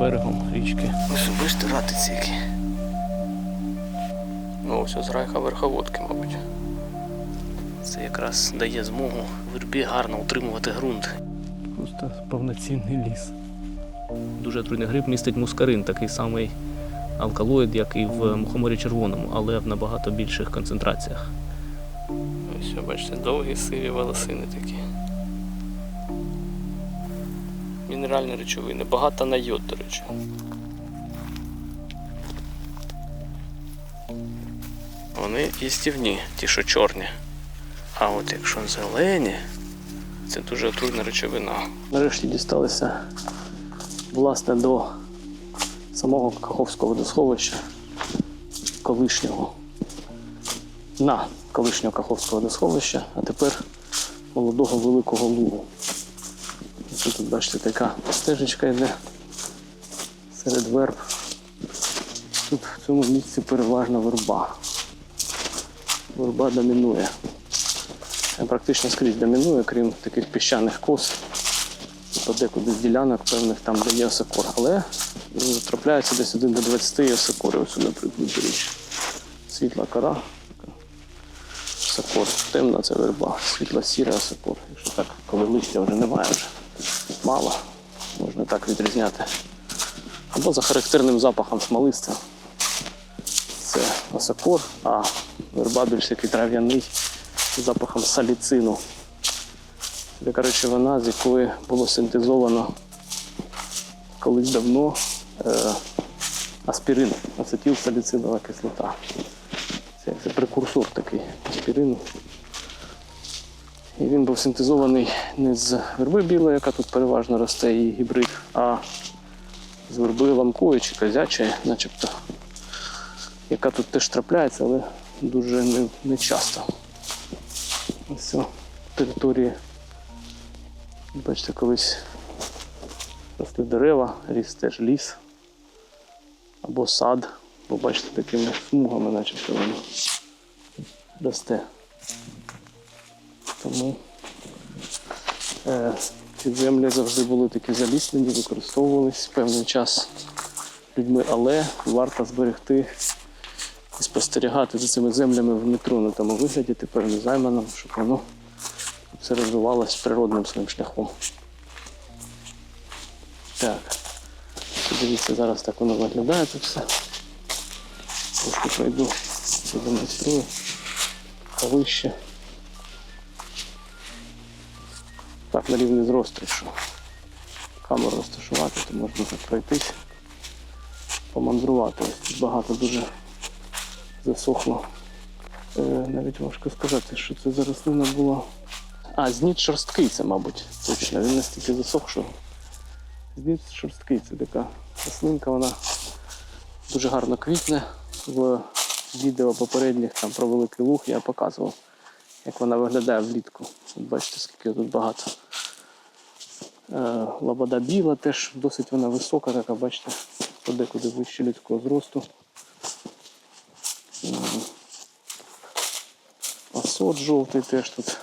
берегом річки. Ось бачите, ратиці які. Ну, ось з райха верховодки, мабуть. Це якраз дає змогу вербі гарно утримувати ґрунт. Просто повноцінний ліс. Дуже трудний гриб містить мускарин, такий самий алкалоїд, як і в мухоморі червоному, але в набагато більших концентраціях. Ось, бачите, довгі сиві волосини такі. Мінеральні речовини, багато на йод, до речі. Вони їстівні, ті, що чорні. А от якщо зелені, це дуже отруйна речовина. Нарешті дісталися власне до самого Каховського водосховища колишнього. На колишнього Каховського водосховища, а тепер молодого великого лугу. Тут, бачите, така стежечка йде серед верб. Тут в цьому місці переважна верба. Верба домінує. Е, Практично скрізь домінує, крім таких піщаних кос подекуди з ділянок певних там, де є осокор. Але м, трапляється десь 1 до 20 і осокори. Ось, наприклад, річ. Світла кора. Осокор. Темна це верба, світла сіра осокор. Якщо так, коли листя вже немає, вже мало, можна так відрізняти. Або за характерним запахом смолистя. Це осокор, а верба більш такий трав'яний з запахом саліцину. Це така речовина, з якої було синтезовано колись давно е, аспірин, ацетилсаліцинова кислота. Це, це прекурсор такий аспірину. І він був синтезований не з верби білої, яка тут переважно росте, її гібрид, а з верби ламкової чи козячої, начебто, яка тут теж трапляється, але дуже не, не часто. Ось це території Бачите, колись росли дерева, ріс теж ліс або сад, бо бачите, такими смугами начебто воно росте. Тому е, ці землі завжди були такі заліснені, використовувались певний час людьми, але варто зберегти і спостерігати за цими землями в нетронутому вигляді, тепер не займаному, щоб воно все розвивалось природним своїм шляхом. Так. Подивіться, зараз так воно виглядає тут все. Трошки пройду, продемонструю. Вище. Так, на рівні зросту, якщо камеру розташувати, то можна так пройтись, помандрувати. Тут багато дуже засохло. Е, навіть важко сказати, що це за рослина була. А, зніт шорсткий це, мабуть, точно. Він настільки засох, що зніт шорсткий це така рослинка, вона дуже гарно квітне. В відео попередніх там про великий луг я показував, як вона виглядає влітку. Бачите, скільки тут багато. Е, Лобода біла теж досить вона висока, така, бачите, подекуди вище людського зросту. М. Осот жовтий теж тут.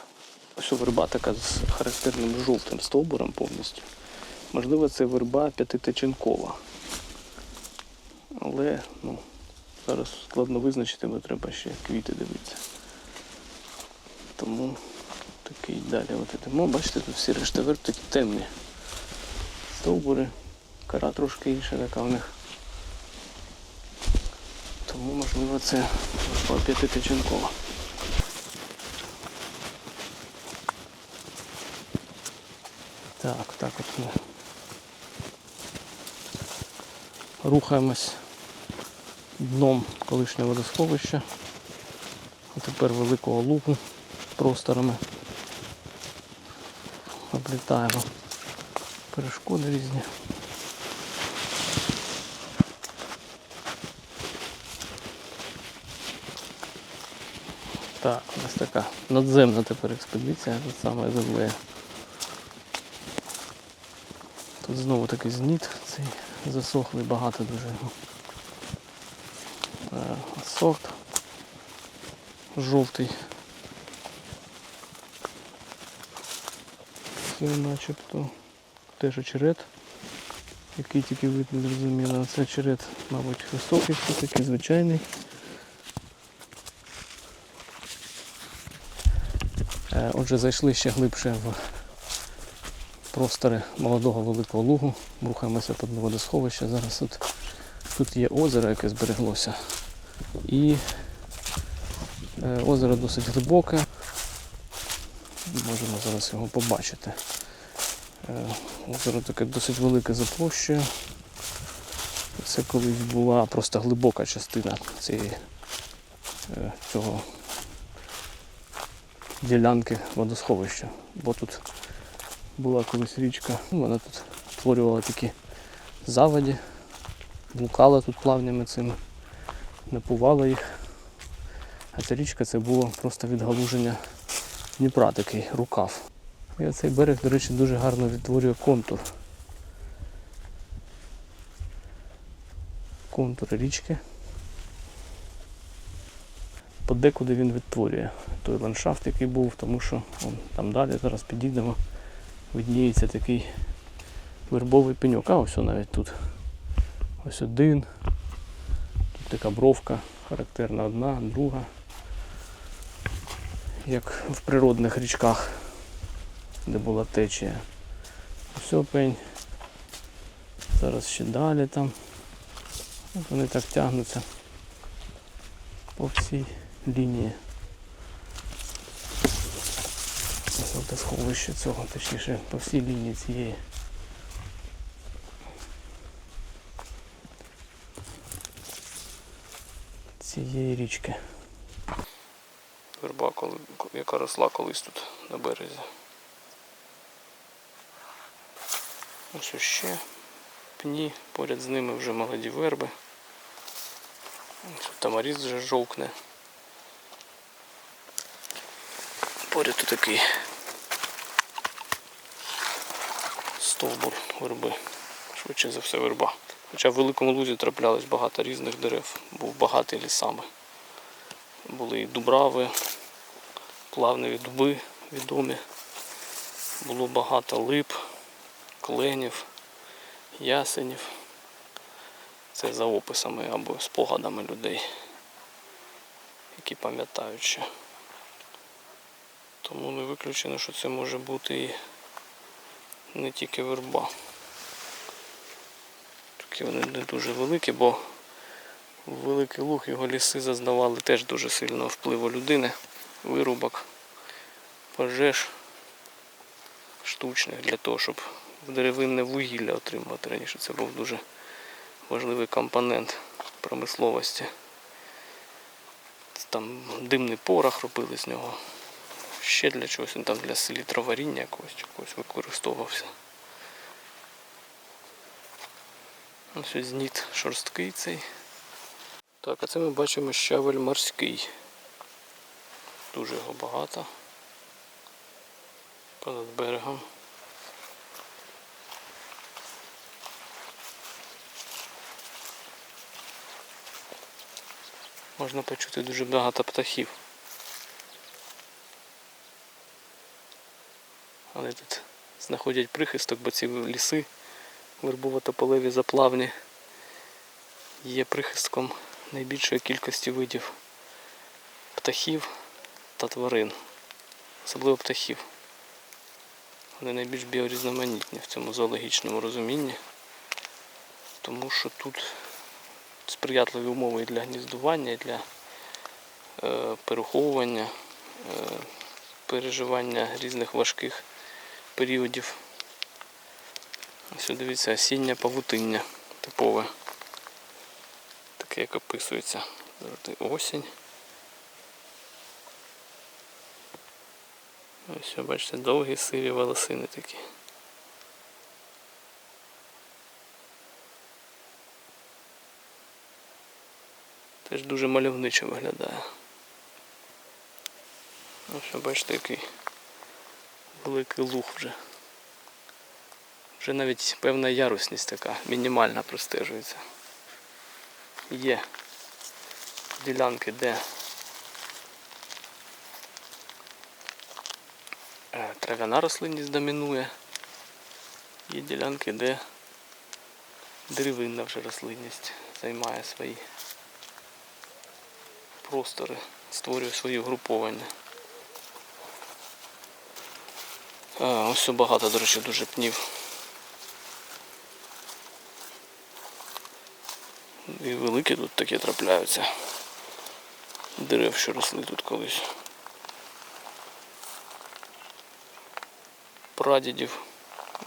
Ось верба така з характерним жовтим стовбуром повністю. Можливо, це верба п'ятитичинкова. Але ну, зараз складно визначити, бо треба ще квіти дивитися. Тому такий далі от ідемо. Бачите, тут всі решта верб такі темні. Стовбури, кора трошки інша така в них. Тому можливо це верба п'ятитичинкова. Так, так от ми рухаємось дном колишнього водосховища, а тепер великого лугу просторами. Облітаємо перешкоди різні. Так, нас така надземна тепер експедиція, тут саме землею. Тут знову такий зніт, цей засохлий багато дуже. Е, Сорт жовтий. Це начебто теж очерет. Який тільки вид не зрозуміло. Це черед, мабуть, високий, все-таки звичайний. Е, Отже, зайшли ще глибше в простори молодого великого лугу. Рухаємося по дну водосховища. Зараз тут, тут є озеро, яке збереглося. І е, озеро досить глибоке. Зараз його побачити. Е, Озеро таке досить велике за площею. Це колись була просто глибока частина цієї, е, цього ділянки водосховища. Бо тут була колись річка, ну, вона тут створювала такі заводі, блукала тут плавнями цими, напувала їх. А ця річка це було просто відгалуження Дніпра, такий рукав. І цей берег, до речі, дуже гарно відтворює контур. Контур річки. Подекуди він відтворює той ландшафт, який був, тому що вон, там далі зараз підійдемо. Видніється такий вербовий пеньок. А ось навіть тут. Ось один. Тут така бровка, характерна одна, друга. Як в природних річках де була течія. Ось пень. Зараз ще далі там. От вони так тягнуться по всій лінії. Ось сховище цього, точніше, по всій лінії цієї. Цієї річки. Верба, яка росла колись тут на березі. Ось ще пні, поряд з ними вже молоді верби. Ось Тамаріс вже жовкне. Поряд тут такий стовбур верби. Швидше за все верба. Хоча в великому лузі траплялось багато різних дерев, був багатий лісами. Були і дубрави, плавневі дуби відомі. Було багато лип кленів, ясенів. Це за описами або спогадами людей, які пам'ятають ще. Тому не виключено, що це може бути і не тільки верба. Такі вони не дуже великі, бо великий луг його ліси зазнавали теж дуже сильного впливу людини, вирубок, пожеж штучних для того, щоб деревинне вугілля отримувати. Раніше це був дуже важливий компонент промисловості. Там димний порох робили з нього. Ще для чогось, він там для селітроваріння якогось, якогось використовувався. Ось ось зніт шорсткий цей. Так, а це ми бачимо щавель морський. Дуже його багато. Понад берегом. Можна почути дуже багато птахів. Вони тут знаходять прихисток, бо ці ліси вербово-тополеві заплавні є прихистком найбільшої кількості видів птахів та тварин. Особливо птахів. Вони найбільш біорізноманітні в цьому зоологічному розумінні, тому що тут сприятливі умови і для гніздування, і для е, переховування, е, переживання різних важких періодів. Ось дивіться, осіння павутиння типове. Як описується. Завжди осінь. Ось бачите, довгі сиві волосини такі. Теж дуже мальовничо виглядає. Ось бачите, який великий луг вже. Вже навіть певна ярусність така, мінімальна простежується. Є ділянки, де е, трав'яна рослинність домінує. Є ділянки, де деревинна вже рослинність займає свої простори, створює свої угруповання. Ось все багато, до речі, дуже пнів. І великі тут такі трапляються. Дерев, що росли тут колись. Прадідів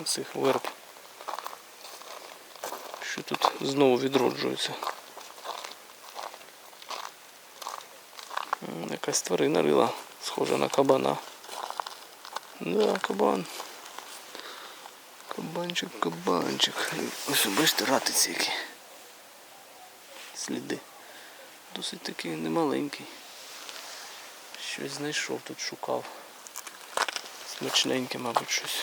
цих верб. Що тут знову відроджується. Якась тварина рила, схожа на кабана. Да, кабан. Кабанчик, кабанчик. Ось бачите, ратиці які. Сліди. Досить такий немаленький. Щось знайшов тут, шукав. Смачненьке, мабуть, щось.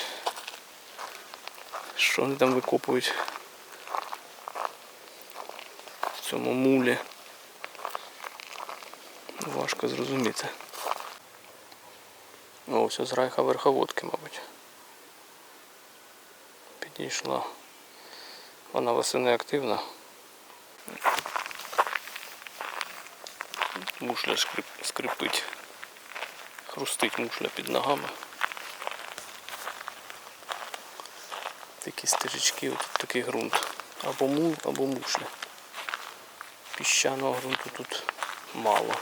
Що вони там викопують в цьому мулі. Важко зрозуміти. О, ось з райха верховодки, мабуть. Підійшла. Вона восени активна. Мушля скрип, скрипить. Хрустить мушля під ногами. Такі стежечки, от такий ґрунт. Або мул, або мушля. Піщаного ґрунту тут мало.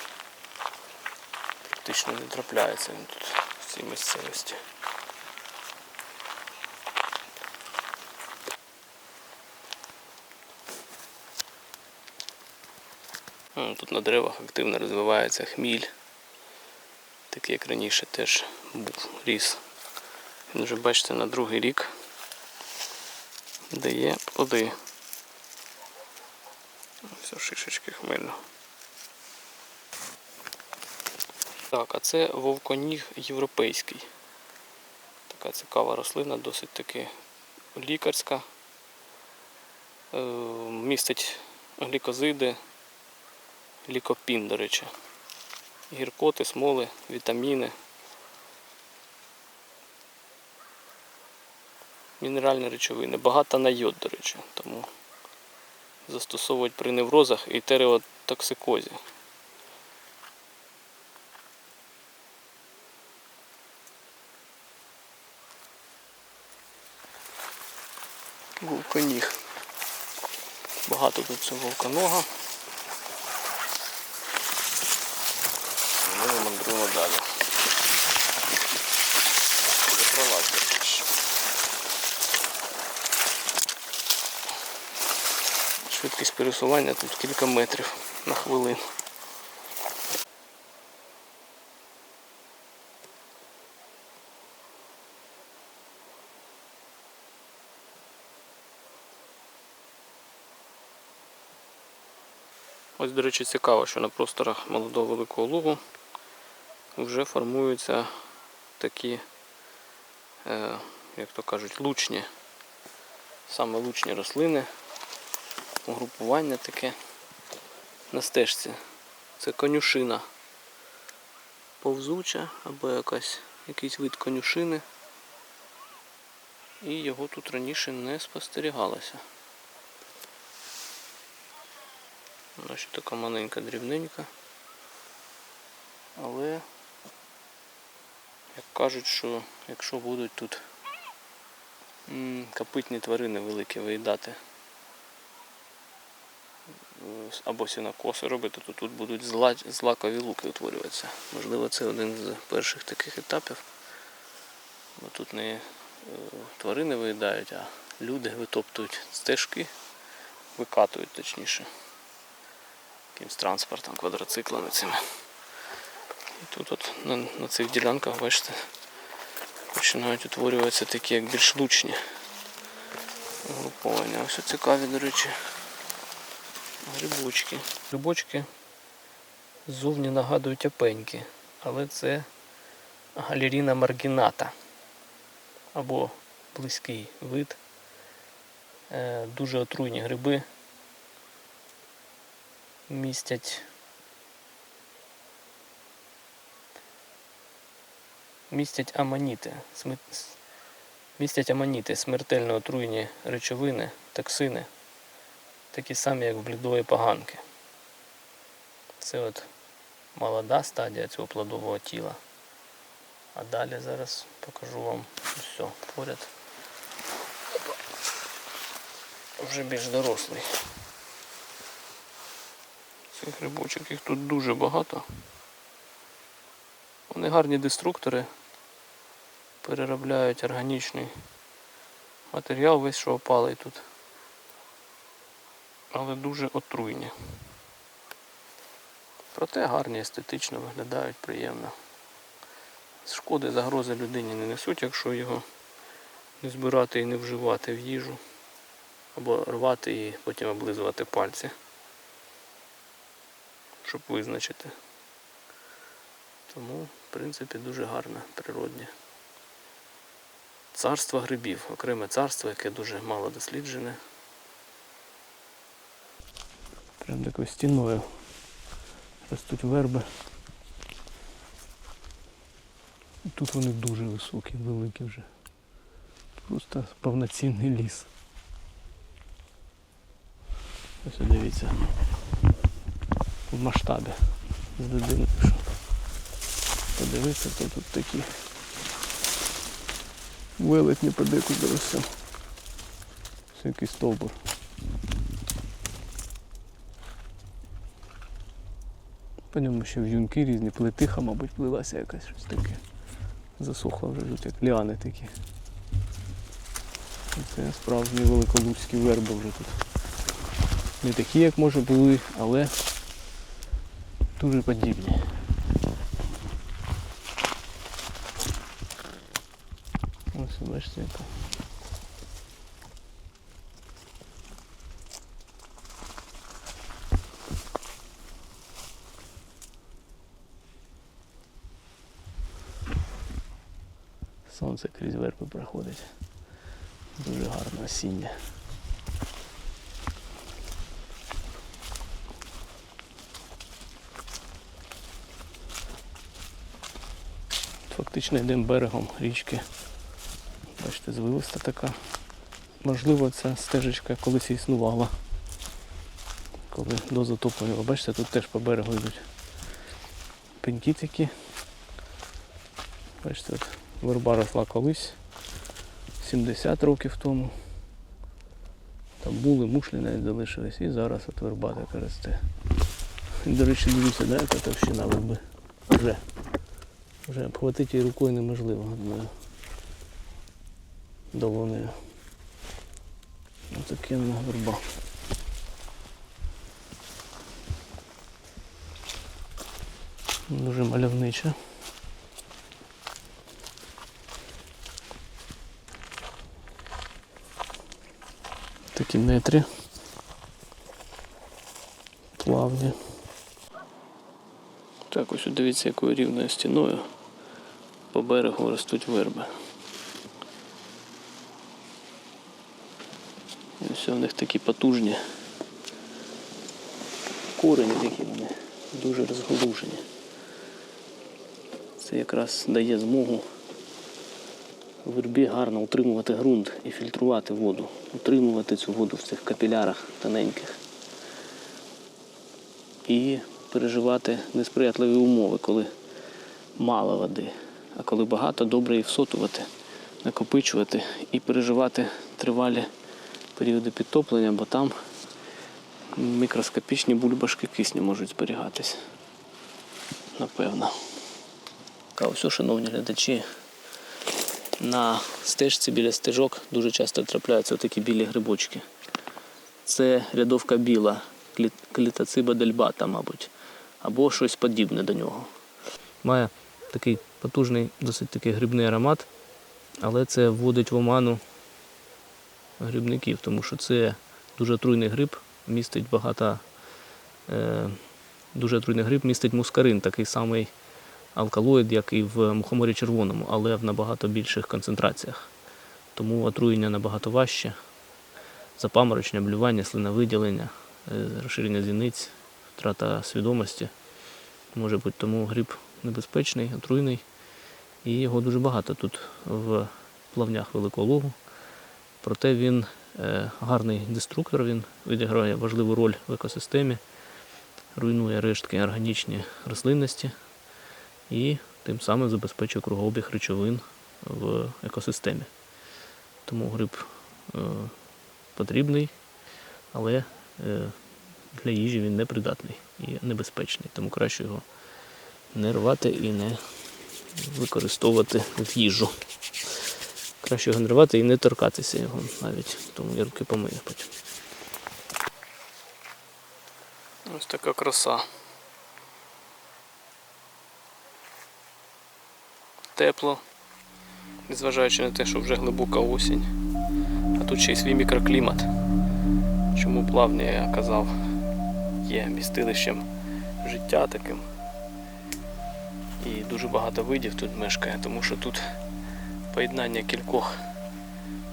Практично не трапляється він тут в цій місцевості. Тут на деревах активно розвивається хміль. Такий, як раніше теж був ріс. Він вже бачите на другий рік дає плоди. Все, шишечки хмельно. Так, а це вовконіг європейський. Така цікава рослина, досить таки лікарська. Е, містить глікозиди, лікопін, до речі. Гіркоти, смоли, вітаміни. Мінеральні речовини. Багато на йод, до речі, тому застосовують при неврозах і тереотоксикозі. Вовконіг. Багато тут цього вовконога. Ми мандруємо далі. Вже пролазить. Швидкість пересування тут кілька метрів на хвилину. Ось, до речі, цікаво, що на просторах молодого великого лугу вже формуються такі, е, як то кажуть, лучні, саме лучні рослини, угрупування таке на стежці. Це конюшина повзуча або якась, якийсь вид конюшини. І його тут раніше не спостерігалося. Вона ще така маленька, дрібненька. Але, як кажуть, що якщо будуть тут м, копитні тварини великі виїдати або сінокоси робити, то тут будуть зла, злакові луки утворюватися. Можливо, це один з перших таких етапів. Бо тут не е, тварини виїдають, а люди витоптують стежки, викатують точніше якимсь транспортом, квадроциклами цими. І тут от на, на цих ділянках, бачите, починають утворюватися такі як більш лучні угруповання. Ось цікаві, до речі, грибочки. Грибочки ззовні нагадують опеньки, але це галеріна маргіната або близький вид. Е, Дуже отруйні гриби містять містять аманіти. Містять аманіти, смертельно отруйні речовини, токсини. Такі самі, як в блідої поганки. Це от молода стадія цього плодового тіла. А далі зараз покажу вам все поряд. Вже більш дорослий. Цих грибочок їх тут дуже багато. Вони гарні деструктори, переробляють органічний матеріал весь, що опалий тут. Але дуже отруйні. Проте гарні, естетично виглядають приємно. Шкоди, загрози людині не несуть, якщо його не збирати і не вживати в їжу. Або рвати і потім облизувати пальці. Щоб визначити. Тому, в принципі, дуже гарне, природне. Царство грибів, окреме царство, яке дуже мало досліджене. Прям такою стіною ростуть верби. Тут вони дуже високі, великі вже. Просто повноцінний ліс. Ось дивіться. В масштабі. З людини, що подивитися, то тут такі велетні подекуди все. Це якийсь стовбур. По ньому ще в'юнки різні, плетиха, мабуть, плилася якась щось таке. Засохла вже тут як ліани такі. Це справжні великолуцькі верби вже тут. Не такі, як може були, але дуже подібні. Ось бачите яка. Сонце крізь верби проходить. Дуже гарне осіннє. Фактично йдемо берегом річки. Бачите, звивиста така. Можливо, ця стежечка колись існувала. Коли до затоплення. Бачите, тут теж по берегу йдуть пеньки такі. Бачите, от верба росла колись 70 років тому. Там були, мушлі навіть залишились і зараз от верба така росте. До речі, дивіться, да, яка товщина верби. Вже. Вже обхватити її рукою неможливо одною долонею. Ось таке вона верба. Дуже мальовнича. Такі нетрі. Плавні. Так, ось дивіться, якою рівною стіною по берегу ростуть верби. І все в них такі потужні. Корені такі вони дуже розголужені. Це якраз дає змогу вербі гарно утримувати ґрунт і фільтрувати воду, утримувати цю воду в цих капілярах тоненьких. І переживати несприятливі умови, коли мало води, а коли багато, добре її всотувати, накопичувати і переживати тривалі періоди підтоплення, бо там мікроскопічні бульбашки кисню можуть зберігатись. Напевно. А ось, шановні глядачі, на стежці біля стежок дуже часто трапляються такі білі грибочки. Це рядовка біла, клі- клітоциба дельбата, мабуть, або щось подібне до нього. Має такий потужний, досить такий грибний аромат, але це вводить в оману грибників, тому що це дуже отруйний гриб, містить багато. Е, дуже отруйний гриб містить мускарин, такий самий алкалоїд, як і в мухоморі червоному, але в набагато більших концентраціях. Тому отруєння набагато важче. Запаморочення, блювання, слиновиділення, е, розширення зіниць, втрата свідомості. Може бути, тому гриб небезпечний, отруйний. І його дуже багато тут в плавнях Великого Лугу. Проте він е, гарний деструктор, він відіграє важливу роль в екосистемі, руйнує рештки органічні рослинності і тим самим забезпечує кругообіг речовин в екосистемі. Тому гриб е, потрібний, але е, для їжі він непридатний і небезпечний, тому краще його не рвати і не використовувати в їжу. Краще його не рвати і не торкатися його навіть, тому я руки помию потім. Ось така краса. Тепло, незважаючи на те, що вже глибока осінь. А тут ще й свій мікроклімат. Чому плавня, я казав, є містилищем життя таким. І дуже багато видів тут мешкає, тому що тут поєднання кількох,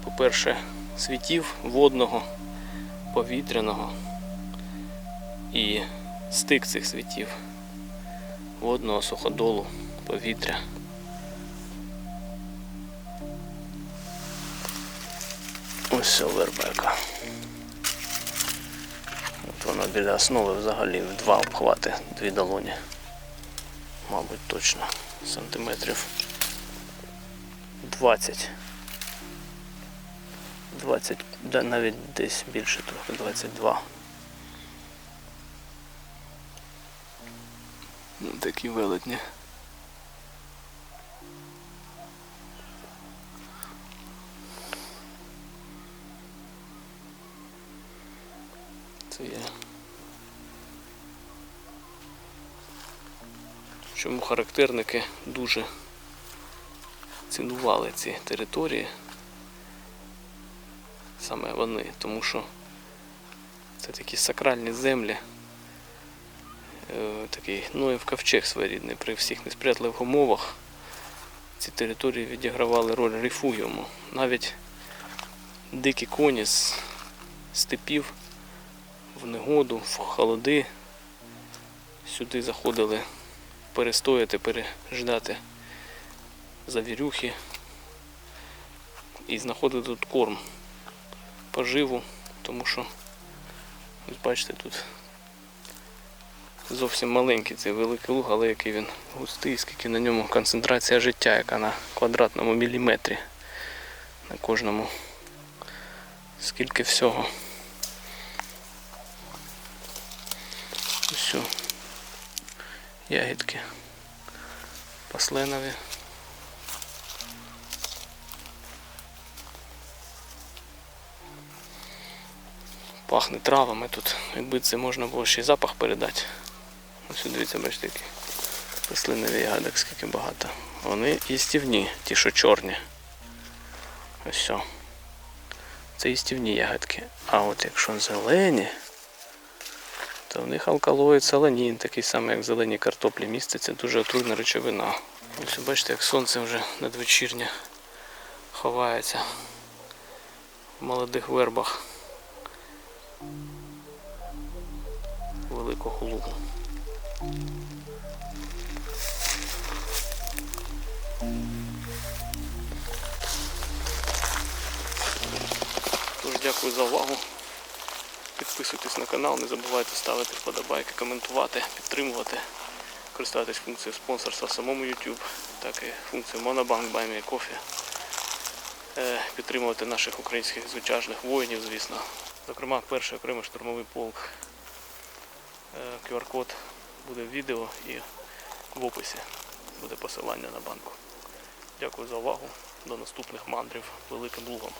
по-перше, світів водного, повітряного і стик цих світів водного, суходолу, повітря. Ось вербека. От вона біля основи взагалі в два обхвати, дві долоні. Мабуть, точно сантиметрів 20. 20, да, навіть десь більше трохи, 22. Ну, такі велетні. Це є. Чому характерники дуже цінували ці території, саме вони, тому що це такі сакральні землі, е, такий Ноєв ковчег своєрідний при всіх несприятливих умовах. Ці території відігравали роль рефугіуму. Навіть дикі коні з степів в негоду, в холоди. Сюди заходили перестояти, переждати завірюхи і знаходити тут корм, поживу, тому що, ось бачите, тут зовсім маленький цей великий луг, але який він густий, скільки на ньому концентрація життя, яка на квадратному міліметрі, на кожному, скільки всього. Ось ягідки посленові. Пахне травами тут. Якби це можна було ще й запах передати. Ось тут дивіться, бачите, які послинові ягодок, скільки багато. Вони їстівні, ті, що чорні. Ось все. Це їстівні ягодки. А от якщо зелені, в них алкалоїд саланін, такий самий, як в зеленій картоплі, міститься дуже отруйна речовина. Ось бачите, як сонце вже надвечірнє ховається в молодих вербах великого лугу. Тож дякую за увагу. Підписуйтесь на канал, не забувайте ставити вподобайки, коментувати, підтримувати, користуватись функцією спонсорства в самому YouTube, так і функцією Monobank Me Coffee. Е, Підтримувати наших українських звичайних воїнів, звісно. Зокрема, перший окремий штурмовий полк. Е, QR-код буде в відео і в описі буде посилання на банку. Дякую за увагу. До наступних мандрів Великим Лугом.